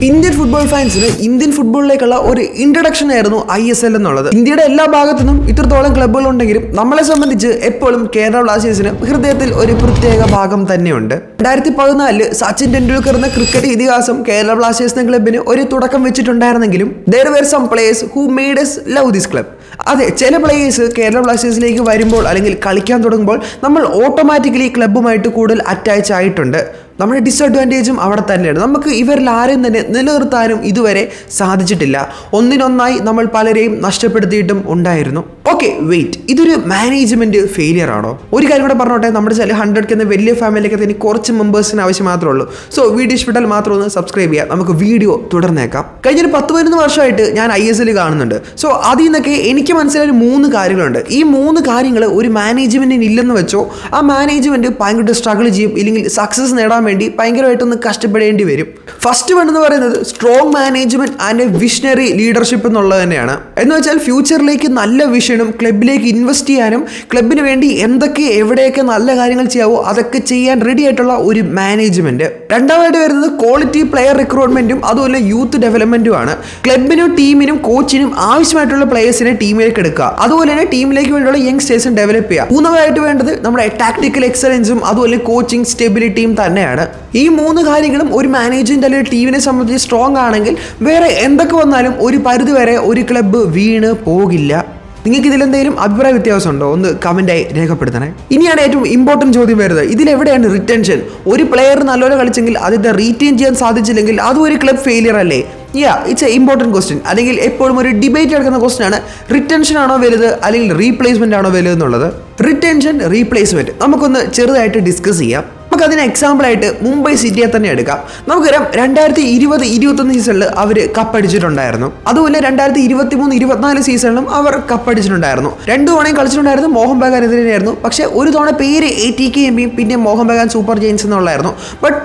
Indian football ഫാൻസിന് Indian ഫുട്ബോളിലേക്കുള്ള ഒരു ഇൻട്രഡക്ഷൻ ആയിരുന്നു ഐ എസ് എൽ എന്നുള്ളത്. ഇന്ത്യയുടെ എല്ലാ ഭാഗത്തു നിന്നും ഇത്രത്തോളം ക്ലബ്ബുകൾ ഉണ്ടെങ്കിലും നമ്മളെ സംബന്ധിച്ച് എപ്പോഴും കേരള ബ്ലാസ്റ്റേഴ്സിന് ഹൃദയത്തിൽ ഒരു പ്രത്യേക ഭാഗം തന്നെയുണ്ട്. രണ്ടായിരത്തി പതിനാലിൽ സച്ചിൻ ടെണ്ടുൽക്കർ എന്ന ക്രിക്കറ്റ് ഇതിഹാസം കേരള ബ്ലാസ്റ്റേഴ്സ് എന്ന ക്ലബിന് ഒരു തുടക്കം വെച്ചിട്ടുണ്ടായിരുന്നെങ്കിലും there were some players who made us love this club അതെ ചില പ്ലേയേഴ്സ് കേരള ബ്ലാസ്റ്റേഴ്സിലേക്ക് വരുമ്പോൾ അല്ലെങ്കിൽ കളിക്കാൻ തുടങ്ങുമ്പോൾ നമ്മൾ ഓട്ടോമാറ്റിക്കലി ക്ലബ്ബുമായിട്ട് കൂടുതൽ അറ്റാച്ച് ആയിട്ടുണ്ട്. നമ്മുടെ ഡിസ്അഡ്വാന്റേജും അവിടെ തന്നെയാണ്. നമുക്ക് ഇവരിൽ ആരെയും തന്നെ നിലനിർത്താനും ഇതുവരെ സാധിച്ചിട്ടില്ല. ഒന്നിനൊന്നായി നമ്മൾ പലരെയും നഷ്ടപ്പെടുത്തിയിട്ടും ഉണ്ടായിരുന്നു. ഓക്കെ വെയിറ്റ് ഇതൊരു മാനേജ്മെന്റ് ഫെയിലിയർ ആണോ? ഒരു കാര്യം കൂടെ പറഞ്ഞോട്ടെ നമ്മുടെ ചില ഹൺഡ്രഡ് എന്ന വലിയ ഫാമിലിയൊക്കെ തന്നെ കുറച്ച് മെമ്പേഴ്സിന് ആവശ്യം മാത്രമേ ഉള്ളൂ. സോ വീഡിയോ ഇഷ്ടപ്പെട്ടാൽ മാത്രം ഒന്ന് സബ്സ്ക്രൈബ് ചെയ്യാം നമുക്ക് വീഡിയോ തുടർന്നേക്കാം. കഴിഞ്ഞ ഒരു പത്ത് പതിനൊന്ന് വർഷമായിട്ട് ഞാൻ ഐ എസ് എൽ കാണുന്നുണ്ട്. സോ അതിൽ നിന്നൊക്കെ എനിക്ക് മനസ്സിലായ മൂന്ന് കാര്യങ്ങളുണ്ട്. ഈ മൂന്ന് കാര്യങ്ങൾ ഒരു മാനേജ്മെന്റിന് ഇല്ലെന്ന് വെച്ചോ ആ മാനേജ്മെന്റ് ഭയങ്കര സ്ട്രഗിൾ ചെയ്യും ഇല്ലെങ്കിൽ സക്സസ് നേടാൻ വേണ്ടി ഭയങ്കരമായിട്ടൊന്ന് കഷ്ടപ്പെടേണ്ടി വരും. ഫസ്റ്റ് വൺ എന്ന് പറയുന്നത് strong management and visionary leadership എന്നുള്ളത് തന്നെയാണ്. എന്ന് വെച്ചാൽ ഫ്യൂച്ചറിലേക്ക് നല്ല വിഷനും ക്ലബിലേക്ക് ഇൻവെസ്റ്റ് ചെയ്യാനും ക്ലബിന് വേണ്ടി എന്തൊക്കെ എവിടെയൊക്കെ നല്ല കാര്യങ്ങൾ ചെയ്യാവോ അതൊക്കെ ചെയ്യാൻ റെഡി ആയിട്ടുള്ള ഒരു മാനേജ്മെന്റ് രണ്ടാമതായിട്ട് വരുന്നത് ക്വാളിറ്റി പ്ലെയർ റിക്രൂട്ട്മെന്റും അതുപോലെ യൂത്ത് ഡെവലപ്മെന്റും ആണ്. ക്ലബിനും ടീമിനും കോച്ചിനും ആവശ്യമായിട്ടുള്ള പ്ലെയേഴ്സിനെ ടീമിലേക്ക് എടുക്കുക. അതുപോലെ തന്നെ ടീമിലേക്ക് വേണ്ടിയുള്ള യങ്സ്റ്റേഴ്സും ഡെവലപ്പ് ചെയ്യുക. മൂന്നാമതായിട്ട് വേണ്ടത് നമ്മുടെ ടാക്ടിക്കൽ എക്സലൻസും അതുപോലെ കോച്ചിങ് സ്റ്റെബിലിറ്റിയും തന്നെയാണ്. ഈ മൂന്ന് കാര്യങ്ങളും ഒരു മാനേജ്മെന്റ് അല്ലെങ്കിൽ ടീമിനെ സംബന്ധിച്ച് സ്ട്രോങ് ആണെങ്കിൽ വേറെ എന്തൊക്കെ വന്നാലും ഒരു പരിധി വരെ ഒരു ക്ലബ്ബ് വീണ് പോകില്ല. നിങ്ങൾക്ക് ഇതിലെന്തെങ്കിലും അഭിപ്രായ വ്യത്യാസമുണ്ടോ ഒന്ന് കമന്റായി രേഖപ്പെടുത്തണേ. ഇനിയാണ് ഏറ്റവും ഇമ്പോർട്ടന്റ് ചോദ്യം വരുന്നത്. ഇതിലെവിടെയാണ് റിട്ടൻഷൻ ഒരു പ്ലെയർ നല്ലപോലെ കളിച്ചെങ്കിൽ അതിന്റെ റീറ്റെയിൻ ചെയ്യാൻ സാധിച്ചില്ലെങ്കിൽ അതും ഒരു ക്ലബ് ഫെയിലിയർ അല്ലേ? Yeah it's a important question അല്ലെങ്കിൽ എപ്പോഴും ഒരു ഡിബേറ്റ് എടുക്കുന്ന ക്വസ്റ്റ്യൻ ആണ്. റിട്ടൻഷൻ ആണോ വലുത്? അല്ലെങ്കിൽ റീപ്ലേസ്മെന്റ് ആണോ വലുത് എന്നുള്ളത്? റിട്ടൻഷൻ റീപ്ലേസ്മെന്റ് നമുക്കൊന്ന് ചെറുതായിട്ട് ഡിസ്കസ് ചെയ്യാം. നമുക്ക് അതിന് എക്സാമ്പിൾ ആയിട്ട് മുംബൈ സിറ്റിയെ തന്നെ എടുക്കാം. നമുക്കറിയാം രണ്ടായിരത്തി ഇരുപത് ഇരുപത്തൊന്ന് സീസണിൽ അവർ കപ്പടിച്ചിട്ടുണ്ടായിരുന്നു. അതുപോലെ രണ്ടായിരത്തി ഇരുപത്തി മൂന്ന് ഇരുപത്തിനാല് സീസണിലും അവർ കപ്പടിച്ചിട്ടുണ്ടായിരുന്നു. രണ്ടു തവണയും കളിച്ചിട്ടുണ്ടായിരുന്നു മോഹൻ ബഗാനെതിരെയായിരുന്നു പക്ഷേ ഒരു തവണ പേര് എ ടി കെ എം പിന്നെ മോഹൻ ബഗാൻ സൂപ്പർ ജെയിൻസ് എന്നുള്ളതായിരുന്നു. ബട്ട്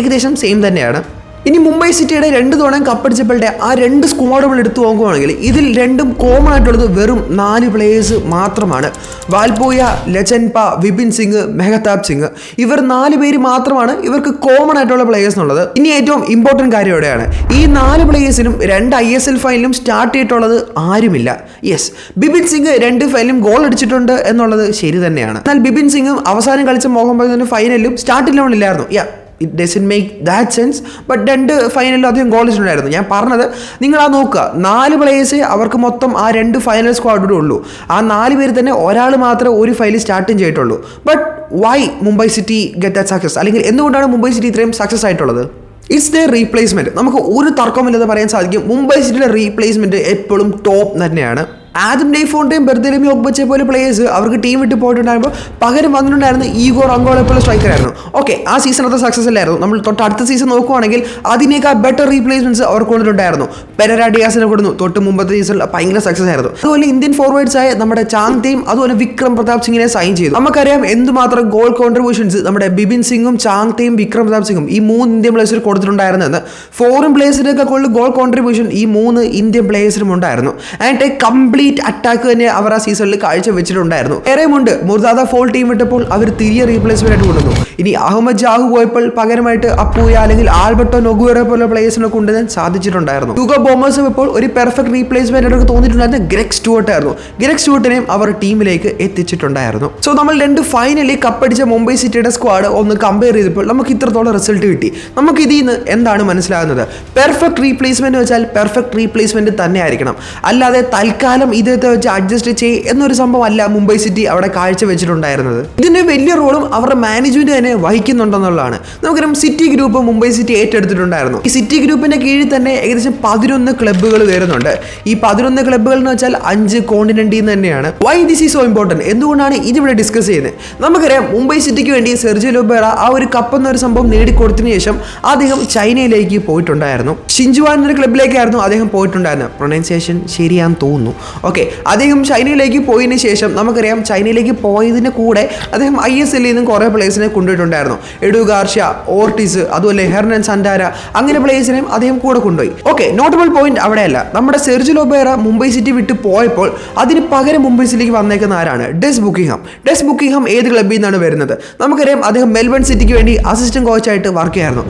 ഏകദേശം സെയിം തന്നെയാണ്. ഇനി മുംബൈ സിറ്റിയുടെ രണ്ട് തവണയും കപ്പടിച്ചപ്പോഴത്തെ ആ രണ്ട് സ്ക്വാഡുകൾ എടുത്തു നോക്കുകയാണെങ്കിൽ ഇതിൽ രണ്ടും കോമൺ ആയിട്ടുള്ളത് വെറും നാല് പ്ലേയേഴ്സ് മാത്രമാണ്. വാൽപോയ ലച്ചൻപ വിപിൻ സിംഗ് മെഹതാബ് സിംഗ്. ഇവർ നാല് പേര് മാത്രമാണ് ഇവർക്ക് കോമൺ ആയിട്ടുള്ള പ്ലേയേഴ്സ് എന്നുള്ളത്. ഇനി ഏറ്റവും ഇമ്പോർട്ടന്റ് കാര്യം എവിടെയാണ്? ഈ നാല് പ്ലേയേഴ്സിനും രണ്ട് ഐ എസ് എൽ ഫൈനലും സ്റ്റാർട്ട് ചെയ്തിട്ടുള്ളത് ആരുമില്ല. യെസ് ബിപിൻ സിംഗ് രണ്ട് ഫൈനലും ഗോൾ അടിച്ചിട്ടുണ്ട് എന്നുള്ളത് ശരി തന്നെയാണ്. എന്നാൽ ബിപിൻ സിംഗും അവസാനം കളിച്ച മോഹൻ ബഗാൻ ഫൈനലിലും സ്റ്റാർട്ട് ഇല്ലായിരുന്നു. Yeah it doesn't make that sense but രണ്ട് ഫൈനലിൽ അധികം ഗോൾ ഉണ്ടായിരുന്നു ഞാൻ പറഞ്ഞത് നിങ്ങൾ ആ നോക്കുക. നാല് പ്ലേയേഴ്സ് അവർക്ക് മൊത്തം ആ രണ്ട് ഫൈനൽ സ്ക്വാഡിലും ഉള്ളൂ. ആ നാല് പേര് തന്നെ ഒരാൾ മാത്രമേ ഒരു ഫൈനൽ സ്റ്റാർട്ടും ചെയ്തിട്ടുള്ളൂ. But why Mumbai city get that success അല്ലെങ്കിൽ എന്തുകൊണ്ടാണ് മുംബൈ സിറ്റി ഇത്രയും സക്സസ് ആയിട്ടുള്ളത്? ഇറ്റ്സ് ദ റീപ്ലേസ്മെന്റ് നമുക്ക് ഒരു തർക്കമില്ലാതെ പറയാൻ സാധിക്കും. മുംബൈ സിറ്റിയുടെ റീപ്ലേസ്മെന്റ് എപ്പോഴും ടോപ്പ് തന്നെയാണ്. ആദ്യം ഡേഫോണ്ടെയും ബെർദലമി ഒബ്ബച്ചെ പോലെ പ്ലേയേഴ്സ് അവർക്ക് ടീം വിട്ട് പോയിട്ടുണ്ടായിരുമ്പോൾ പകരം വന്നിട്ടുണ്ടായിരുന്ന ഈഗോ റങ്കോളെ പോലെ സ്ട്രൈക്കറായിരുന്നു ഓക്കെ ആ സീസൺ അത്ര സക്സസ് അല്ലായിരുന്നു. നമ്മൾ തൊട്ട് അടുത്ത സീസൺ നോക്കുവാണെങ്കിൽ അതിനേക്കാൾ ബെറ്റർ റീപ്ലേസ്മെന്റ്സ് അവർക്ക് കൊണ്ടിട്ടുണ്ടായിരുന്നു പെരര ഡിയാസിനെ കൊടുന്നു തൊട്ട് മുമ്പത്തെ സീസണിൽ ഭയങ്കര സക്സസ് ആയിരുന്നു. അതുപോലെ ഇന്ത്യൻ ഫോർവേഡ്സ് ആയ നമ്മുടെ ചാങ് തേയും അതുപോലെ വിക്രം പ്രതാപ് സിംഗിനെ സൈൻ ചെയ്തു. നമുക്കറിയാം എന്തുമാത്രം ഗോൾ കോൺട്രിബ്യൂഷൻസ് നമ്മുടെ ബിബിൻ സിംഗും ചാങ് തേയും വിക്രം പ്രതാപ് സിംഗും ഈ മൂന്ന് ഇന്ത്യൻ പ്ലേസിൽ കൊടുത്തിട്ടുണ്ടായിരുന്നെന്ന് ഫോറിൻ പ്ലേയേഴ്സിനൊക്കെ കൂടുതൽ ഗോൾ കോൺട്രിബ്യൂഷൻ ഈ മൂന്ന് ഇന്ത്യൻ പ്ലേയേഴ്സിനും ഉണ്ടായിരുന്നു. ആൻഡ് എ കംപ്ലീറ്റ് അറ്റാക്ക് തന്നെ അവർ ആ സീസണിൽ കാഴ്ച വെച്ചിട്ടുണ്ടായിരുന്നു. ഏറെയുമുണ്ട്. മുർദാദ ഫോൾ ടീം വിട്ടപ്പോൾ അവർ തിരികെ റീപ്ലേസ്മെന്റ് ആയിട്ട് കൊണ്ടുവന്നു. ഇനി അഹമ്മദ് ജാഹു പോയപ്പോൾ പകരമായിട്ട് അപ്പൂയ അല്ലെങ്കിൽ ആൽബർട്ടോ നൊഗുവറെ പോലെ പ്ലേയേഴ്സിനെ കൊണ്ടുവരാൻ സാധിച്ചിട്ടുണ്ടായിരുന്നു. തുക ബോമേഴ്സും ഇപ്പോൾ ഒരു പെർഫെക്റ്റ് റീപ്ലേസ്മെന്റ് ആയിട്ട് തോന്നിയിട്ടുണ്ടായിരുന്ന. ഗ്രെക് സ്റ്റുവർട്ട് ആയിരുന്നു. ഗ്രെക് സ്റ്റുവർട്ടിനെയും അവർ ടീമിലേക്ക് എത്തിച്ചിട്ടുണ്ടായിരുന്നു. സോ നമ്മൾ രണ്ട് ഫൈനലി കപ്പടിച്ച മുംബൈ സിറ്റിയുടെ സ്ക്വാഡ് ഒന്ന് കമ്പയർ ചെയ്തപ്പോൾ നമുക്ക് ഇത്രത്തോളം റിസൾട്ട് കിട്ടി. നമുക്ക് ഇതിൽ നിന്ന് എന്താണ് മനസ്സിലാകുന്നത്? പെർഫെക്റ്റ് റീപ്ലേസ്മെന്റ് വെച്ചാൽ പെർഫെക്റ്റ് റീപ്ലേസ്മെന്റ് തന്നെ ആയിരിക്കണം അല്ലാതെ തൽക്കാലം ഇതത്തെ വെച്ച് അഡ്ജസ്റ്റ് ചെയ്യ എന്നൊരു സംഭവമല്ല മുംബൈ സിറ്റി അവിടെ കാഴ്ച വെച്ചിട്ടുണ്ടായിരുന്നത് ഇതിന്റെ വലിയ റോളും അവരുടെ മാനേജ്മെന്റ് തന്നെ വഹിക്കുന്നുണ്ടെന്നുള്ളതാണ്. നമുക്കറിയാം സിറ്റി ഗ്രൂപ്പ് മുംബൈ സിറ്റി ഏറ്റെടുത്തിട്ടുണ്ടായിരുന്നു. ഈ സിറ്റി ഗ്രൂപ്പിന്റെ കീഴിൽ തന്നെ ഏകദേശം പതിനൊന്ന് ക്ലബ്ബുകൾ വരുന്നുണ്ട്. ഈ പതിനൊന്ന് ക്ലബ്ബുകൾ എന്ന് വെച്ചാൽ അഞ്ച് കോണ്ടിനെന്റിൽ തന്നെയാണ്. Why this is so important എന്തുകൊണ്ടാണ് ഇതിവിടെ ഡിസ്കസ് ചെയ്യുന്നത്? നമുക്കറിയാം മുംബൈ സിറ്റിക്ക് വേണ്ടി സെർജി ലോബേറ ആ ഒരു കപ്പ് എന്നൊരു സംഭവം നേടിക്കൊടുത്തതിന് ശേഷം അദ്ദേഹം ചൈനയിലേക്ക് പോയിട്ടുണ്ടായിരുന്നു. ഷിഞ്ചുവാൻ എന്നൊരു ക്ലബിലേക്കായിരുന്നു അദ്ദേഹം പോയിട്ടുണ്ടായിരുന്നത്. പ്രൊനൗൺസിയേഷൻ ശരിയാന്ന് തോന്നുന്നു. ഓക്കെ അദ്ദേഹം ചൈനയിലേക്ക് പോയതിന് ശേഷം നമുക്കറിയാം ചൈനയിലേക്ക് പോയതിന് കൂടെ അദ്ദേഹം ഐ എസ് എല്ലിൽ നിന്നും കുറേ പ്ലേയേഴ്സിനെ കൊണ്ടുപോയിട്ടുണ്ടായിരുന്നു എഡു ഗാർഷ്യ ഓർട്ടിസ് അതുപോലെ ഹെർണൻ സന്റാര അങ്ങനെ പ്ലേയേഴ്സിനെയും അദ്ദേഹം കൂടെ കൊണ്ടുപോയി. ഓക്കെ നോട്ടബിൾ പോയിന്റ് അവിടെയല്ല. നമ്മുടെ സെർജി ലോബേറ മുംബൈ സിറ്റി വിട്ട് പോയപ്പോൾ അതിന് പകരം മുംബൈ സിറ്റിക്ക് വന്നേക്കുന്ന ആരാണ്? ഡെസ് ബുക്കിംഗ്ഹാം ഡെസ് ബുക്കിംഗ്ഹാം ഏത് ക്ലബ്ബിൽ നിന്നാണ് വരുന്നത്? നമുക്കറിയാം അദ്ദേഹം മെൽബൺ സിറ്റിക്ക് വേണ്ടി അസിസ്റ്റന്റ് കോച്ചായിട്ട് വർക്ക് ചെയ്യായിരുന്നു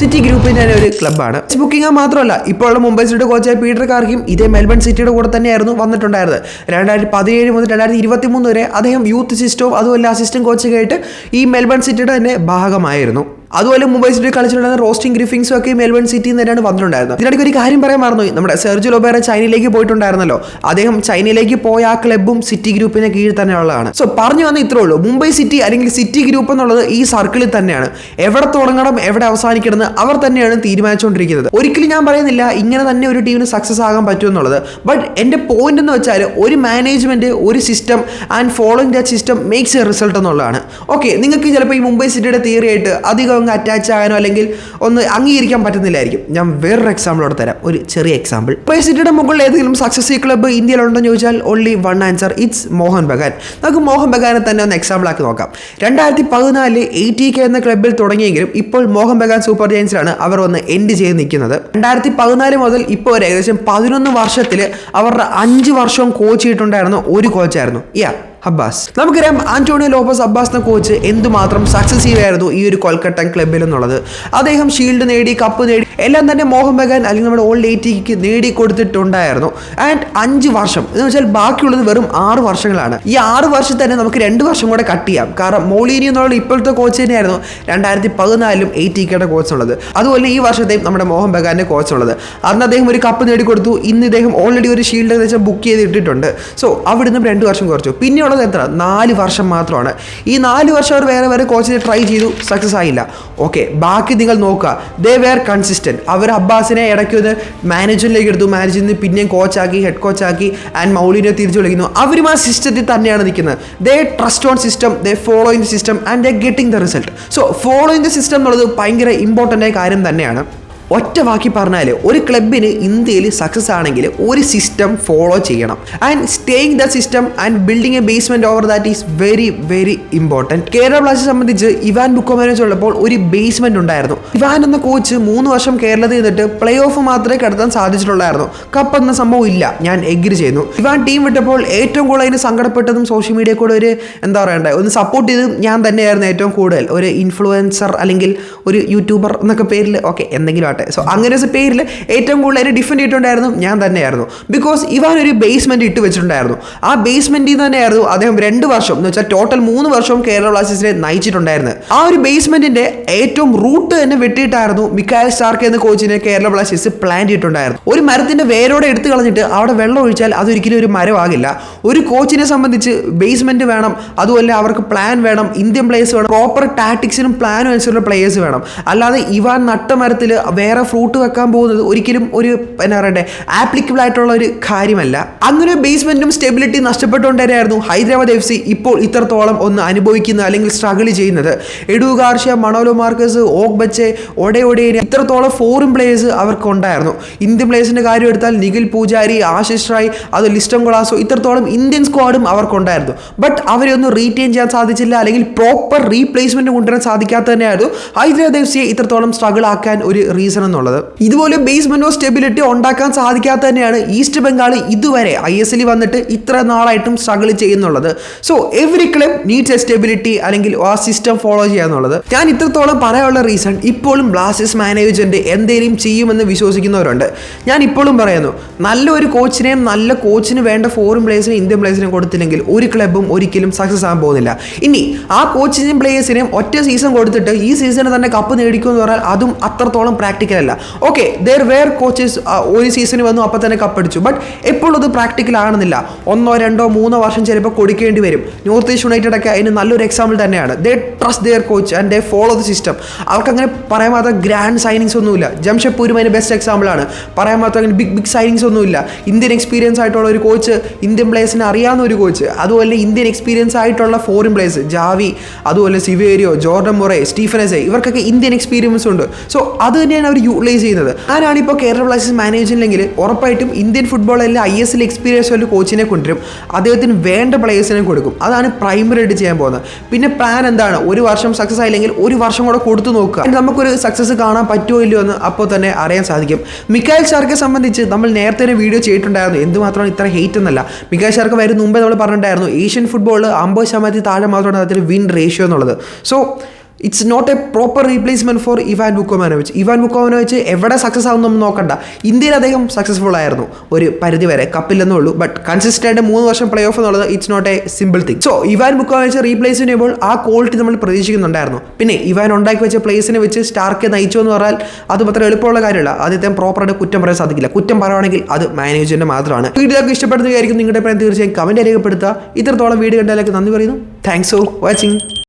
സിറ്റി ഗ്രൂപ്പിന്റെ തന്നെ ഒരു ക്ലബ്ബാണ് ഡെസ് ബുക്കിംഗ്ഹാം മാത്രമല്ല ഇപ്പോഴുള്ള മുംബൈ സിറ്റിയുടെ കോച്ചായ പീറ്റർ കാർക്കും ഇതേ മെൽബൺ സിറ്റിയുടെ കൂടെ തന്നെയായിരുന്നു വന്നിട്ടുണ്ടായിരുന്നത്. രണ്ടായിരത്തി പതിനേഴ് മുതൽ രണ്ടായിരത്തി ഇരുപത്തി മൂന്ന് വരെ അദ്ദേഹം യൂത്ത് സിസ്റ്റവും അതുപോലെ അസിസ്റ്റന്റ് കോച്ചൊക്കെ ആയിട്ട് ഈ മെൽബൺ സിറ്റിയുടെ തന്നെ ഭാഗമായിരുന്നു. അതുപോലെ മുംബൈ സിറ്റി കളിച്ചിട്ടുണ്ടായിരുന്ന റോസ്റ്റിംഗ് ഗ്രിഫിങ്സും ഒക്കെ മെൽബൺ സിറ്റിയിൽ നിന്ന് തന്നെയാണ് വന്നിട്ടുണ്ടായിരുന്നത്. ഇതിനിടയ്ക്ക് ഒരു കാര്യം പറയാൻ മറന്നു നമ്മുടെ സെർജു ലോബേറ ചൈനയിലേക്ക് പോയിട്ടുണ്ടായിരുന്നല്ലോ. അദ്ദേഹം ചൈനയിലേക്ക് പോയ ആ ക്ലബും സിറ്റി ഗ്രൂപ്പിന് കീഴിൽ തന്നെയുള്ളതാണ് സോ പറഞ്ഞു വന്ന ഇത്രേ ഉള്ളൂ. മുംബൈ സിറ്റി അല്ലെങ്കിൽ സിറ്റി ഗ്രൂപ്പ് എന്നുള്ളത് ഈ സർക്കിളിൽ തന്നെയാണ്. എവിടെ തുടങ്ങണം എവിടെ അവസാനിക്കണം അവർ തന്നെയാണ് തീരുമാനിച്ചുകൊണ്ടിരിക്കുന്നത്. ഒരിക്കലും ഞാൻ പറയുന്നില്ല ഇങ്ങനെ തന്നെ ഒരു ടീമിന് സക്സസ് ആകാൻ പറ്റും എന്നുള്ളത്. ബട്ട് എന്റെ പോയിന്റ് എന്ന് വെച്ചാൽ ഒരു മാനേജ്മെന്റ് ഒരു system and following the system makes a result എന്നുള്ളതാണ്. ഓക്കെ നിങ്ങൾക്ക് ചിലപ്പോൾ ഈ മുംബൈ സിറ്റിയുടെ തിയറി ആയിട്ട് അധികം അങ്ങ് അറ്റാച്ച് ആകാനോ അല്ലെങ്കിൽ ഒന്ന് അംഗീകരിക്കാൻ പറ്റുന്നില്ലായിരിക്കും. ഞാൻ വേറൊരു എക്സാമ്പിൾ അവിടെ തരാം. ഒരു ചെറിയ എക്സാമ്പിൾ മുംബൈ മുകളിൽ ഏതെങ്കിലും സക്സസ് ക്ലബ്ബ് ഇന്ത്യയിലുണ്ടെന്ന് ചോദിച്ചാൽ only one answer it's Mohun Bagan നമുക്ക് മോഹൻ ബഗാനെ തന്നെ ഒന്ന് എക്സാമ്പിൾ ആക്കി നോക്കാം. രണ്ടായിരത്തി പതിനാലിൽ എയ്റ്റി കെ എന്ന ക്ലബ്ബിൽ തുടങ്ങിയെങ്കിലും ഇപ്പോൾ മോഹൻ ബഗാൻ സൂപ്പർ ജയൻസിലാണ് അവർ ഒന്ന് എൻഡ് ചെയ്ത് നിൽക്കുന്നത്. രണ്ടായിരത്തി പതിനാല് മുതൽ ഇപ്പോൾ ഒരു ഏകദേശം പതിനൊന്ന് വർഷത്തിൽ അവരുടെ അഞ്ച് വർഷവും കോച്ച് ചെയ്തിട്ടുണ്ടായിരുന്ന ഒരു കോച്ചായിരുന്നു യാ അബ്ബാസ്. നമുക്കറിയാം ആന്റോണിയോ ലോപ്പസ് അബ്ബാസ് എന്ന കോച്ച് എന്തുമാത്രം സക്സസീവ് ആയിരുന്നു ഈ ഒരു കൊൽക്കട്ട ക്ലബിൽ എന്നുള്ളത്. അദ്ദേഹം ഷീൽഡ് നേടി കപ്പ് നേടി എല്ലാം തന്നെ മോഹൻ ബഗാൻ അല്ലെങ്കിൽ നമ്മുടെ ഓൾഡ് എയ്റ്റിക്ക് നേടി കൊടുത്തിട്ടുണ്ടായിരുന്നു. ആൻഡ് അഞ്ച് വർഷം എന്ന് വെച്ചാൽ ബാക്കിയുള്ളത് വെറും ആറ് വർഷങ്ങളാണ്. ഈ ആറ് വർഷത്തിൽ തന്നെ നമുക്ക് രണ്ട് വർഷം കൂടെ കട്ട് ചെയ്യാം. കാരണം മോളീനി എന്നുള്ള ഇപ്പോഴത്തെ കോച്ച് തന്നെയായിരുന്നു രണ്ടായിരത്തി പതിനാലിലും എയ്റ്റിക്കയുടെ കോച്ച് ഉള്ളത്. അതുപോലെ ഈ വർഷത്തെയും നമ്മുടെ മോഹൻ ബഗാന്റെ കോച്ച് ഉള്ളത്. അന്ന് അദ്ദേഹം ഒരു കപ്പ് നേടിക്കൊടുത്തു. ഇന്ന് ഇദ്ദേഹം ഓൾറെഡി ഒരു ഷീൽഡ് ബുക്ക് ചെയ്തിട്ടുണ്ട് സോ അവിടുന്ന് രണ്ട് വർഷം കുറച്ചു. പിന്നെയുള്ളത് എത്ര നാല് വർഷം മാത്രമാണ്. ഈ നാല് വർഷം അവർ വേറെ വേറെ കോച്ചിനെ ട്രൈ ചെയ്തു സക്സസ് ആയില്ല. ഓക്കെ ബാക്കി നിങ്ങൾ നോക്കുക. ദേ വെയർ കൺസിസ്റ്റന്റ് അവർ അബ്ബാസിനെ ഇടയ്ക്ക് ഒന്ന് മാനേജറിലേക്ക് എടുത്തു. മാനേജിൽ നിന്ന് പിന്നെയും കോച്ചാക്കി ഹെഡ് കോച്ചാക്കി ആൻഡ് മൗലിനെ തിരിച്ചു വിളിക്കുന്നു. അവരും ആ സിസ്റ്റത്തിൽ തന്നെയാണ് നിൽക്കുന്നത്. They trust on system they follow in the system and they getting the result so follow in the system എന്നുള്ളത് ഭയങ്കര ഇമ്പോർട്ടന്റ് ആയ കാര്യം തന്നെയാണ്. ഒറ്റ വാക്കി പറഞ്ഞാൽ ഒരു ക്ലബിന് ഇന്ത്യയിൽ സക്സസ് ആണെങ്കിൽ ഒരു സിസ്റ്റം ഫോളോ ചെയ്യണം. And staying the system and building a basement over that is very very important Kerala blasters സംബന്ധിച്ച് ഇവാൻ ബുക്കോമാനെ ഉള്ളപ്പോൾ ഒരു ബേസ്മെന്റ് ഉണ്ടായിരുന്നു. ഇവാൻ എന്ന കോച്ച് മൂന്ന് വർഷം കേരളത്തിൽ നിന്നിട്ട് പ്ലേ ഓഫ് മാത്രമേ കടത്താൻ സാധിച്ചിട്ടുള്ളായിരുന്നു. കപ്പ് എന്ന സംഭവം ഇല്ല. ഞാൻ എഗ്രി ചെയ്യുന്നു. ഇവാൻ ടീം വിട്ടപ്പോൾ ഏറ്റവും കൂടുതൽ അതിന് സങ്കടപ്പെട്ടതും സോഷ്യൽ മീഡിയ കൂടെ ഒരു എന്താ പറയണ്ടേ ഒന്ന് സപ്പോർട്ട് ചെയ്തതും ഞാൻ തന്നെയായിരുന്നു ഏറ്റവും കൂടുതൽ. ഒരു ഇൻഫ്ലുവൻസർ അല്ലെങ്കിൽ ഒരു യൂട്യൂബർ എന്നൊക്കെ പേരിൽ ഓക്കെ എന്തെങ്കിലും ആട്ടെ സോ അങ്ങനെ പേരിൽ ഏറ്റവും കൂടുതൽ അതിനെ ഡിഫെൻഡ് ചെയ്തിട്ടുണ്ടായിരുന്നു ഞാൻ തന്നെയായിരുന്നു. ബിക്കോസ് ഇവാൻ ഒരു ബേസ്മെന്റ് ഇട്ട് വെച്ചിട്ടുണ്ടായിരുന്നു. ആ ബേസ്മെന്റിൽ നിന്ന് തന്നെയായിരുന്നു അദ്ദേഹം രണ്ട് വർഷം എന്ന് വെച്ചാൽ ടോട്ടൽ മൂന്ന് വർഷവും കേരള ബ്ലാസ്റ്റേഴ്സിനെ നയിച്ചിട്ടുണ്ടായിരുന്നു ആ ഒരു ബേസ്മെന്റിന്റെ ഏറ്റവും റൂട്ട് തന്നെ വെട്ടിയിട്ടായിരുന്നു മിക്കായൽ സ്റ്റാർക്ക് എന്ന കോച്ചിനെ കേരള ബ്ലാസ്റ്റേഴ്സ് പ്ലാൻ ചെയ്തിട്ടുണ്ടായിരുന്നു ഒരു മരത്തിന്റെ വേരോടെ എടുത്തു കളഞ്ഞിട്ട് അവിടെ വെള്ളം ഒഴിച്ചാൽ അതൊരിക്കലും ഒരു മരമാകില്ല. ഒരു കോച്ചിനെ സംബന്ധിച്ച് ബേസ്മെന്റ് വേണം അതുപോലെ അവർക്ക് പ്ലാൻ വേണം ഇന്ത്യൻ പ്ലേയേഴ്സ് വേണം പ്രോപ്പർ ടാറ്റിക്സിനും പ്ലാനും അനുസരിച്ചുള്ള പ്ലേയേഴ്സ് വേണം. അല്ലാതെ ഇവാൻ നട്ടമരത്തിൽ വേറെ ഫ്രൂട്ട് വെക്കാൻ പോകുന്നത് ഒരിക്കലും ഒരു എന്നാ പറയണ്ടേ ആപ്ലിക്കബിൾ ആയിട്ടുള്ള ഒരു കാര്യമല്ല. അങ്ങനെ ബേസ്മെന്റും സ്റ്റെബിലിറ്റി നഷ്ടപ്പെട്ടുകൊണ്ടേരായിരുന്നു ഹൈദരാബാദ് എഫ് സി ഇപ്പോൾ ഇത്രത്തോളം ഒന്ന് അനുഭവിക്കുന്ന അല്ലെങ്കിൽ സ്ട്രഗിൾ ചെയ്യുന്നത്. Edu Garcia Manolo Marquez Ogbeche Odei ഇത്രത്തോളം ഫോറിൻ പ്ലേയേഴ്സ് അവർക്ക് ഉണ്ടായിരുന്നു ഇന്ത്യൻ പ്ലേയേഴ്സിന്റെ കാര്യം എടുത്താൽ നിഖിൽ പൂജാരി ആശിഷ് റായ് അത് ലിസ്റ്റം കൊളാസോ ഇത്രത്തോളം ഇന്ത്യൻ സ്ക്വാഡും അവർക്കുണ്ടായിരുന്നു. ബട്ട് അവരെ ഒന്നും റീറ്റെയിൻ ചെയ്യാൻ സാധിച്ചില്ല അല്ലെങ്കിൽ പ്രോപ്പർ റീപ്ലേസ്മെന്റ് കൊണ്ടുവരാൻ സാധിക്കാത്ത തന്നെയായിരുന്നു ഹൈദരാബാദ് എഫ് സിയെ ഇത്രത്തോളം സ്ട്രഗിൾ ആക്കാൻ ഒരു റീസൺ എന്നുള്ളത്. ഇതുപോലെ ബേസ്മെന്റോ സ്റ്റെബിലിറ്റി ഉണ്ടാക്കാൻ സാധിക്കാത്ത തന്നെയാണ് ഈസ്റ്റ് ബംഗാൾ ഇതുവരെ ഐ എസ് എല്ലിൽ വന്നിട്ട് ഇത്ര നാളായിട്ടും struggle ചെയ്യുന്നുള്ളത്. So every club needs a stability അല്ലെങ്കിൽ ആ സിസ്റ്റം ഫോളോ ചെയ്യാന്നുള്ളത് ഞാൻ ഇത്രത്തോളം പറയാനുള്ള റീസൺ ഇപ്പോഴും ബ്ലാസ്റ്റേഴ്സ് മാനേജ്മെന്റ് എന്തെങ്കിലും ചെയ്യുമെന്ന് വിശ്വസിക്കുന്നവരുണ്ട്. ഞാൻ ഇപ്പോഴും പറയുന്നു നല്ലൊരു കോച്ചിനെയും നല്ല കോച്ചിന് വേണ്ട ഫോറിൻ പ്ലേയേഴ്സിനും ഇന്ത്യൻ പ്ലേയേഴ്സിനും കൊടുത്തില്ലെങ്കിൽ ഒരു ക്ലബും ഒരിക്കലും സക്സസ് ആകാൻ പോകുന്നില്ല. ഇനി ആ കോച്ചിനെയും പ്ലേയേഴ്സിനെയും ഒറ്റ സീസൺ കൊടുത്തിട്ട് ഈ സീസണിൽ തന്നെ കപ്പ് നേടിക്കുമെന്ന് പറഞ്ഞാൽ അതും അത്രത്തോളം പ്രാക്ടിക്കൽ അല്ല. ഓക്കെ ദർ വേർ കോച്ചസ് ഒരു സീസണിൽ വന്നു അപ്പം തന്നെ കപ്പടിച്ചു ബട്ട് എപ്പോഴും അത് പ്രാക്ടിക്കൽ ആണെന്നില്ല. ഒന്നോ രണ്ടോ മൂന്നോ വർഷം ചിലപ്പോൾ കൊടുക്കേണ്ടി വരും. നോർത്ത് ഈസ്റ്റ് യുണൈറ്റഡ് ഒക്കെ അതിന് നല്ലൊരു എക്സാമ്പിൾ തന്നെയാണ്. They trust their coach and they follow the system അവർക്ക് അങ്ങനെ പറയാൻ മാത്രം ഗ്രാൻഡ് സൈനിങ്സ് ഒന്നുമില്ല. ജംഷഡ്പൂരും അതിന് ബെസ്റ്റ് എക്സാമ്പിൾ ആണ്. പറയാൻ മാത്രം അങ്ങനെ ബിഗ് ബിഗ് സൈനിങ്സ് ഒന്നുമില്ല. ഇന്ത്യൻ എക്സ്പീരിയൻസ് ആയിട്ടുള്ള ഒരു കോച്ച് ഇന്ത്യൻ പ്ലേയേഴ്സിനെ അറിയാവുന്ന ഒരു കോച്ച് അതുപോലെ ഇന്ത്യൻ എക്സ്പീരിയൻസ് ആയിട്ടുള്ള ഫോറിൻ പ്ലേയേഴ്സ് ജാവി അതുപോലെ Siverio Jordan Murray Stephen Eze ഇവർക്കൊക്കെ ഇന്ത്യൻ എക്സ്പീരിയൻസ് ഉണ്ട്. സോ അത് തന്നെയാണ് അവർ യൂട്ടിലൈസ് ചെയ്യുന്നത്. ആരാണ് ഇപ്പോൾ കേരള ബ്ലാസ്റ്റേഴ്സ് മാനേജില്ലെങ്കിൽ ഉറപ്പായിട്ടും ഇന്ത്യൻ ഫുട്ബോളിൽ ഐ എസ് എൽ എക്സ്പീരിയൻസ് ഒരു കോച്ചിനെ കൊണ്ടുവരും. അദ്ദേഹത്തിന് വേണ്ട പ്ലേയേഴ്സിനെ കൊടുക്കും. അതാണ് പ്രൈമറി ആയിട്ട് ചെയ്യാൻ പോകുന്നത്. പിന്നെ പ്ലാൻ എന്താണ്? ഒരു വർഷം സക്സസ് ആയില്ലെങ്കിൽ ഒരു വർഷം കൂടെ കൊടുത്തു നോക്കുക. നമുക്കൊരു സക്സസ് കാണാൻ പറ്റുമോ ഇല്ലയോ എന്ന് അപ്പോൾ തന്നെ അറിയാൻ സാധിക്കും. മിക്കായൽ ഷാർക്കെ സംബന്ധിച്ച് നമ്മൾ നേരത്തെ ഒരു വീഡിയോ ചെയ്തിട്ടുണ്ടായിരുന്നു. എന്തുമാത്രമാണ് ഇത്ര ഹെയ്റ്റ് എന്നല്ല. മിക്കായൽ ഷാർക്ക് വരുന്ന മുമ്പേ നമ്മൾ പറഞ്ഞിട്ടുണ്ടായിരുന്നു ഏഷ്യൻ ഫുട്ബോൾ അമ്പത് ശതമാനത്തിൽ താഴെ മാത്രമാണ് അതിൽ വിൻ റേഷ്യോ എന്നുള്ളത്. So it's not a proper replacement for Ivan Vukomanovic Ivan Vukomanovic എവിടെ സക്സസ് ആവുന്നു നമ്മൾ നോക്കണ്ട. ഇന്ത്യയിൽ അദ്ദേഹം സക്സസ്ഫുൾ ആയിരുന്നു. ഒരു പരിധി വരെ കപ്പില്ലെന്നേ ഉള്ളൂ ബട്ട് കൺസിസ്റ്റന്റ് മൂന്ന് വർഷം പ്ലേ ഓഫ് എന്നുള്ളത് it's not a simple thing so Ivan Vukomanovic replace ചെയ്യുമ്പോൾ ആ ക്വാളിറ്റി നമ്മൾ പ്രതീക്ഷിക്കുന്നുണ്ടായിരുന്നു. പിന്നെ ഇവാൻ ഉണ്ടാക്കി വെച്ച പ്ലേസിനെ വെച്ച് സ്റ്റാർക്ക് നയിച്ചു എന്ന് പറഞ്ഞാൽ അത് അത്ര എളുപ്പമുള്ള കാര്യമല്ല. ആദ്യത്തെ പ്രോപ്പറായിട്ട് കുറ്റം പറയാൻ സാധിക്കില്ല. കുറ്റം പറയുകയാണെങ്കിൽ അത് മാനേജ്മെന്റ് മാത്രമാണ്. വീഡിയോക്ക് ഇഷ്ടപ്പെടുന്നതായിരിക്കും നിങ്ങളുടെ പ്രായം തീർച്ചയായും കമന്റ് രേഖപ്പെടുത്തുക. ഇത്രത്തോളം വീഡിയോ കണ്ടാലേക്ക് നന്ദി പറയുന്നു. Thanks for watching